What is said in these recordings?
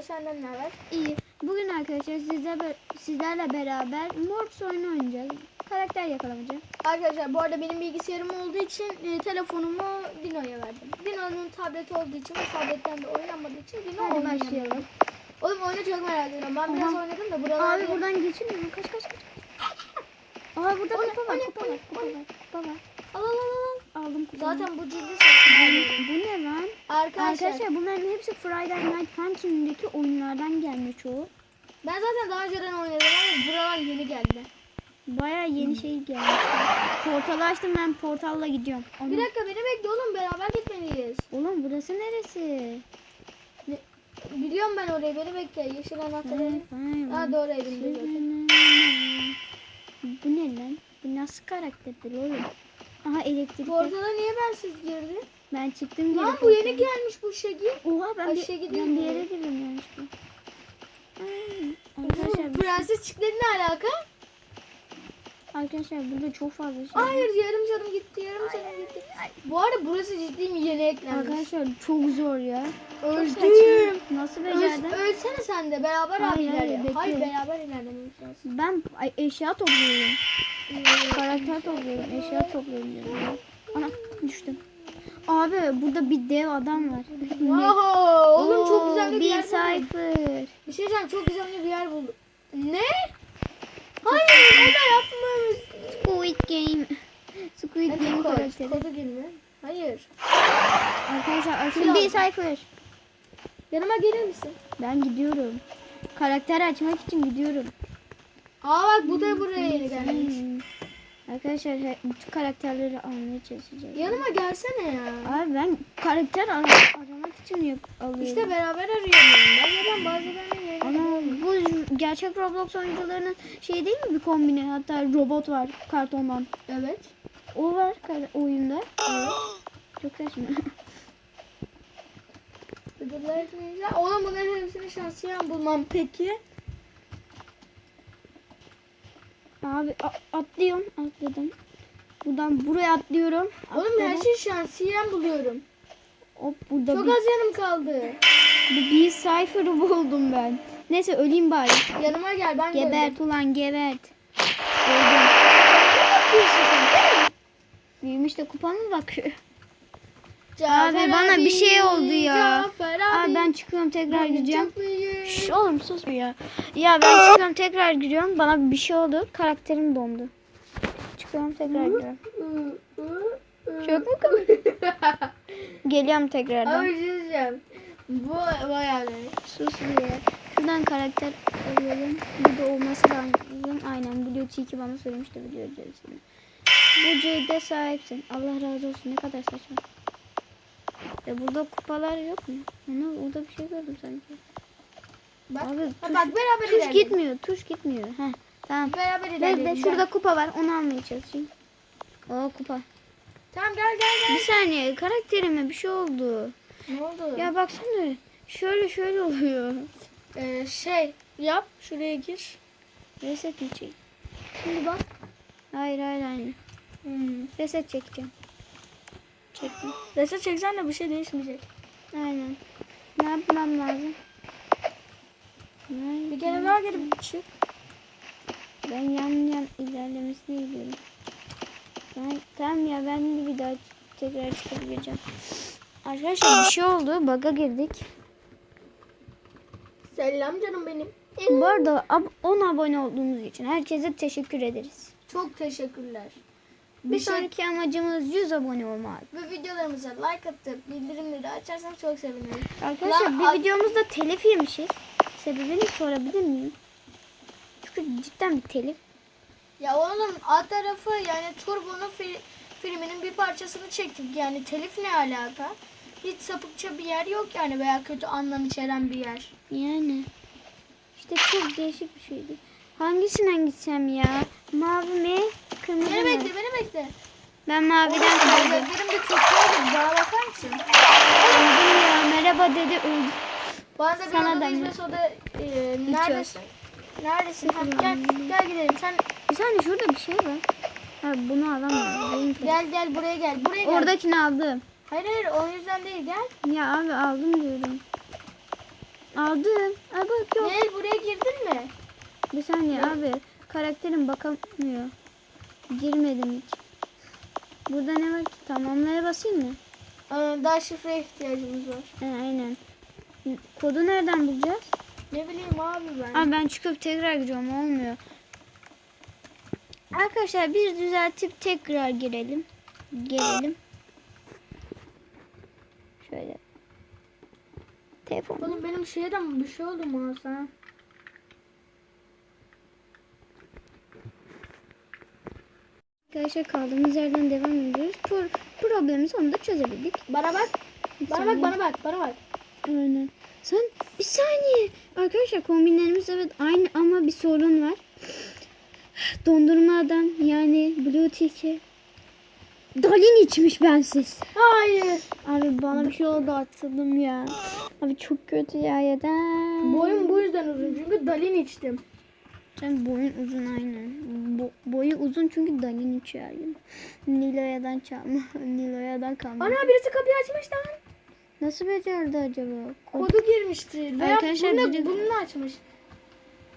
Dino senden ne haber? İyi. Bugün arkadaşlar sizle, sizlerle beraber Mortis oyunu oynayacağız. Karakter yakalamaca. Arkadaşlar bu arada benim bilgisayarım olduğu için e, telefonumu Dino'ya verdim. Dino'nun tableti olduğu için ve tabletten de oynanmadığı için Dino Hadi oynayamıyor. başlayalım. Oğlum oyunu çok merak ediyorum. Ben biraz Aha. oynadım da buralarda... Abi buradan geçilmiyor mu? Kaç kaç kaç. Aa burada kupa var, kupa var, kupa var, kupa var. Al al al. Aldım kupayı. Zaten bu ciddi bu, saçma. bu ne lan? Arkadaşlar, Arkadaşlar bunların hepsi Friday Night Funkin'deki oyunlardan gelme çoğu. ben zaten daha önceden oynadım ama buralar yeni geldi. Baya yeni şey gelmiş. Portalı açtım ben portalla gidiyorum. Bir Ana- dakika beni bekle oğlum beraber gitmeliyiz. Oğlum burası neresi? Biliyorum ben orayı beni bekle. Yeşil anahtarı. Ha doğru evimde zaten. Bu ne lan? Bu nasıl karakterdir oğlum? Aha elektrik. Portala niye bensiz girdi? Ben çıktım geri. Lan bu yeni gelmiş bu şegi. Oha ben, bir, Aşağı ben bir yere girdim yanlışlıkla. Ay, Arkadaşlar, Bu prenses çikleri ne alaka? arkadaşlar burada çok fazla şey. var. Hayır yarım canım gitti yarım canım gitti. Bu arada burası ciddi mi yeni eklenmiş? Arkadaşlar çok zor ya. Öldüm. Nasıl Öl, becerdin? ölsene sen de beraber Hayır, abi hayır, ilerle. Hayır beraber ilerlememiz lazım. Ben ay, eşya topluyorum. Karakter topluyorum. Eşya topluyorum. Ana düştüm. Abi burada bir dev adam var. Wow, oğlum çok güzel bir, bir yer buldum. sayfır. Bir şey diyeceğim çok güzel bir yer buldum. Ne? Hayır o da. Squid Game. Squid Game Hadi koy. karakteri. Kodu girme. Hayır. Arkadaşlar açın bir sayfır. Yanıma gelir misin? Ben gidiyorum. Karakter açmak için gidiyorum. Aa bak bu da buraya yeni gelmiş. Arkadaşlar he- bütün karakterleri almaya çalışacağız. Yanıma gelsene ya. Abi ben karakter ar- aramak için yap alıyorum. İşte beraber arıyorum. Ben zaten bazılarını yerine bu gerçek Roblox oyuncularının şey değil mi bir kombini? Hatta robot var kartondan. Evet. O var kar- oyunda. Evet. Çok saçma. Ödüller etmeyeceğim. Oğlum bunların hepsini şahsiyen bulmam peki. Abi atlıyorum. Atladım. Buradan buraya atlıyorum. Oğlum her Atladım. şeyi şahsiyen buluyorum. Hop burada Çok bir, az yanım kaldı. bir, bir cypher'ı buldum ben. Neyse öleyim bari. Yanıma gel ben. Gebert ulan gebert. Öldüm. Büyümüş de kupa mı bakıyor? Cafer Abi bana bir şey oldu ya. Cafer Abi abi. ben çıkıyorum tekrar gideceğim. Şş, oğlum sus bir ya. Ya ben çıkıyorum tekrar giriyorum. Bana bir şey oldu. Karakterim dondu. Çıkıyorum tekrar giriyorum. Çok mu komik? Geliyorum tekrardan. Abi bir şey diyeceğim. Bu bayağı ne? Sus bir ya. Şuradan karakter alıyorum. Burada olması lazım. Aynen. Blue Tiki bana söylemişti video içerisinde. Bu Jade'e sahipsin. Allah razı olsun. Ne kadar saçma. E burada kupalar yok mu? Ana orada bir şey gördüm sanki. Bak, Abi, ha, tuş- bak beraber Tuş ilerleyelim. gitmiyor. Tuş gitmiyor. Heh, tamam. Beraber Bekle ilerleyelim. şurada gel. kupa var. Onu almaya çalışayım. O kupa. Tamam gel gel Bir saniye karakterime bir şey oldu. gel. Ne oldu? Ya baksana. Şöyle şöyle oluyor. Ee, şey yap. Şuraya gir. Reset mi çek? Şimdi bak. Hayır hayır hayır. Hmm. Reset çekeceğim. Çektim. Reset çeksen de bir şey değişmeyecek. Aynen. Ne yapmam lazım? Nerede? Bir kere daha girip çık. Ben yan yan ilerlemesini biliyorum. Ben, tamam ya ben bir daha tekrar çıkabileceğim. Arkadaşlar bir şey oldu. Bug'a girdik. Selam canım benim. Bu arada ab- 10 abone olduğunuz için herkese teşekkür ederiz. Çok teşekkürler. Bir Bir şey sonraki amacımız 100 abone olmak. ve videolarımıza like atıp bildirimleri açarsan çok sevinirim. Arkadaşlar Lan, bir videomuzda telif yemişiz. Sebebini sorabilir miyim? Çünkü cidden bir telif. Ya oğlum A tarafı yani Turbo'nun fi- filminin bir parçasını çektik. Yani telif ne alaka? Hiç sapıkça bir yer yok yani veya kötü anlam içeren bir yer. Yani. işte çok değişik bir şeydi. Hangisinden gitsem ya? Mavi mi? Kırmızı Beni mı? bekle beni bekle. Ben maviden kaldım. gözlerim de kötü oldu. Bana bakar mısın? Öldüm ya. Merhaba dedi öldüm. Bana da bir Sana anda da mı? soda e, neredesin? Neredesin? Ha, gel, gel gidelim. Sen Bir saniye şurada bir şey var. Ha, bunu telif. gel gel buraya gel. Buraya gel. Oradakini aldım. Hayır hayır o yüzden değil gel. Ya abi aldım diyorum. Aldım. Aa bak yok. Nehir buraya girdin mi? Bir saniye abi. Karakterim bakamıyor. Girmedim hiç. Burada ne var ki? Tamamlaya basayım mı? Aa, daha şifreye ihtiyacımız var. He, aynen. Kodu nereden bulacağız? Ne bileyim abi ben. Abi ben çıkıp tekrar giriyorum olmuyor. Arkadaşlar bir düzeltip tekrar girelim. Gelelim. Şöyle. Telefon. Oğlum benim şeyden bir şey oldu mu Hasan? Arkadaşlar kaldığımız yerden devam ediyoruz. Pro problemi sonunda çözebildik. Bana bak. Bana bak bana bak bana bak. Aynen. Sen bir saniye. Arkadaşlar kombinlerimiz evet aynı ama bir sorun var. Dondurma adam yani Blue Tick'i Dalin içmiş bensiz. Hayır. Abi bana bir şey oldu atıldım ya. Abi çok kötü ya neden? Boyum bu yüzden uzun çünkü dalin içtim. Sen boyun uzun aynen. Bo boyu uzun çünkü Dalin içiyor. Niloya'dan çalma. Niloya'dan kalma. Ana birisi kapıyı açmış lan. Nasıl becerdi acaba? Kod- Kodu girmişti. Veya Arkadaşlar bunu, biri- bunu açmış.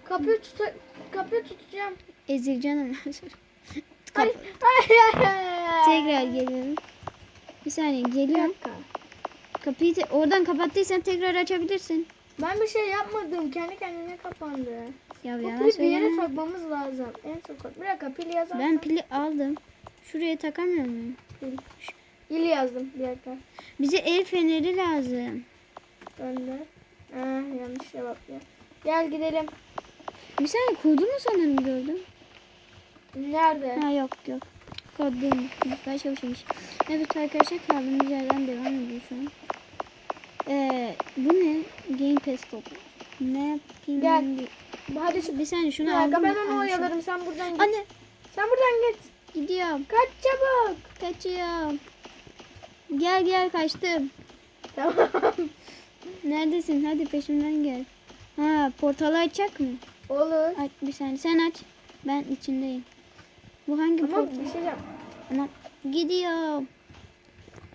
Kapıyı tuta kapıyı tutacağım. Ezileceğim ama. Ay, Kap- ay, ay, ay, ay. Tekrar geliyorum. Bir saniye Bir geliyorum. dakika. Kapıyı te- oradan kapattıysan tekrar açabilirsin. Ben bir şey yapmadım. Kendi kendine kapandı. Ya Bu yalan pili bir yere söyleme. takmamız lazım. En son kod. Bir dakika pil yazarsan. Ben pili aldım. Şuraya takamıyor muyum? Pil. Pil yazdım. Bir dakika. Bize el feneri lazım. Gönder. Ah, yanlış cevap ya. Gel gidelim. Bir saniye kodu mu sanırım gördüm. Nerede? Ha yok yok. Kod değil. Başka bir şeymiş. Evet arkadaşlar kaldığımız yerden devam ediyor şu an. Ee, bu ne? Game Pass topu. Ne yapayım? Gel. Hadi şu Bir saniye şunu aldım. ben onu Al, oyalarım. Sen buradan git. Anne Sen buradan git. gidiyorum. Kaç çabuk. Kaçıyorum. Gel gel kaçtım. Tamam. Neredesin? Hadi peşimden gel. Ha portalı açacak mı? Olur. Aç bir saniye. Sen aç. Ben içindeyim. Bu hangi Ama portal? bir şey yap. Ana gidiyorum.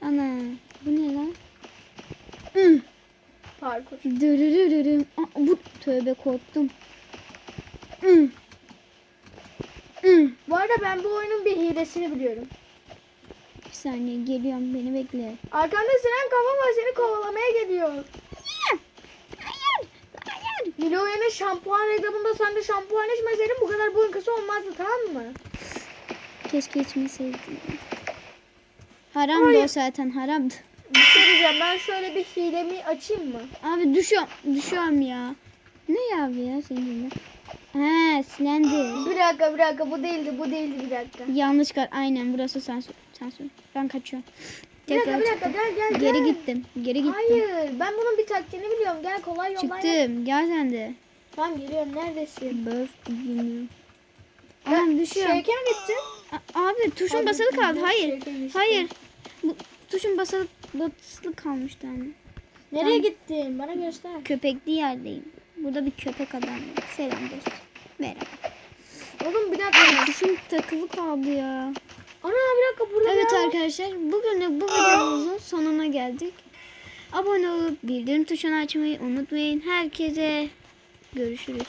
Ana bu ne lan? Hı. Parkur. Dırırırırım. Aa, bu tövbe korktum. Hı. Hı. Bu arada ben bu oyunun bir hilesini biliyorum. Saniye geliyorum beni bekle. Arkanda siren kafa var seni kovalamaya geliyor. Hayır. Hayır. Hayır. Niloya'nın şampuan reklamında sen de şampuan içmeseydin bu kadar boyun kısa olmazdı tamam mı? Keşke içmeseydim. Haramdı o zaten haramdı. Bir şey diyeceğim ben şöyle bir hilemi açayım mı? Abi düşüyorum. Düşüyorum ya. Ne ya abi ya senin de? He silendi. Bir dakika bir dakika bu değildi bu değildi bir dakika. Yanlış kar. Aynen burası sensör. Sensör. Ben kaçıyorum. Bir dakika bir dakika çıktım. gel gel Geri gel. gittim. Geri gittim. Hayır ben bunun bir taktiğini biliyorum gel kolay yoldan. Çıktım. Gel sen de. Tamam geliyorum neredesin? Böf bilmiyorum. Anam düşüyorum. Şevke mi gittin? A- Abi tuşun basılı kaldı. ben Hayır. Hayır. Bu tuşun basılı basılı kalmıştı hani. Nereye gittin? Bana göster. Köpekli yerdeyim. Burada bir köpek adam var. Selam dostum. Merhaba. Oğlum bir dakika. Tuşum takılı kaldı ya. Ana bir dakika burada Evet var? arkadaşlar bugün bu videomuzun sonuna geldik. Abone olup bildirim tuşunu açmayı unutmayın. Herkese görüşürüz.